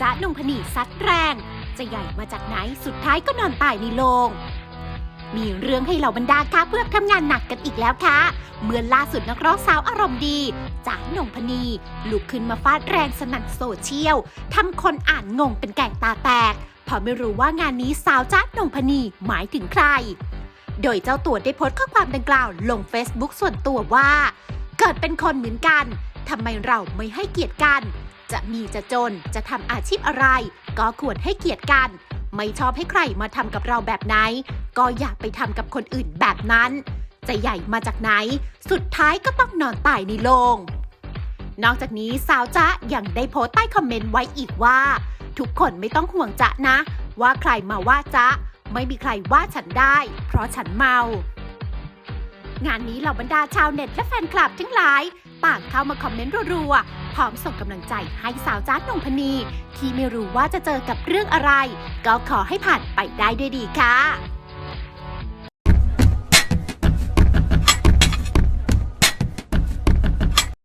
จ๊ะนงพนีซัดแรง จะใหญ่มาจากไหนสุดท้ายก็นอนตายในโรงมีเรื่องให้เหล่าบรรดาค้าเพื่อทำงานหนักกันอีกแล้วค่ะ เมื่อล่าสุดนักร้องสาวอารมณ์ดีจ๋าหนงพนีลุกขึ้นมาฟาดแรงสนั่นโซเชียลทำคนอ่านงงเป็นแก่งตาแตกเพราะไม่รู้ว่างานนี้สาวจ๊าหนงพนีหมายถึงใคร โดยเจ้าตัวได้โพสต์ข้อความดังกล่าวลง Facebook ส่วนตัวว่า เกิดเป็นคนเหมือนกันทำไมเราไม่ให้เกียรติกัน จะมีจะจนจะทำอาชีพอะไร ก็ควรให้เกียรติกัน ไม่ชอบให้ใครมาทำกับเราแบบไหน ก็อย่าไปทำกับคนอื่นแบบนั้น จะใหญ่มาจากไหน สุดท้ายก็ต้องนอนตายในโรงนอกจากนี้สาวจ๊ะยังได้โพสต์ใต้คอมเมนต์ไว้อีกว่า ทุกคนไม่ต้องห่วงจ๊ะนะ ว่าใครมาว่าจ๊ะ ไม่มีใครว่าฉันได้ เพราะฉันเมา งานนี้เหล่าบรรดาชาวเน็ตและแฟนคลับทั้งหลาย ต่างเข้ามาคอมเมนต์รัวๆ พร้อมส่งกำลังใจให้สาวจ้านงพนี ที่ไม่รู้ว่าจะเจอกับเรื่องอะไร ก็ขอให้ผ่านไปได้ด้วยดีค่ะ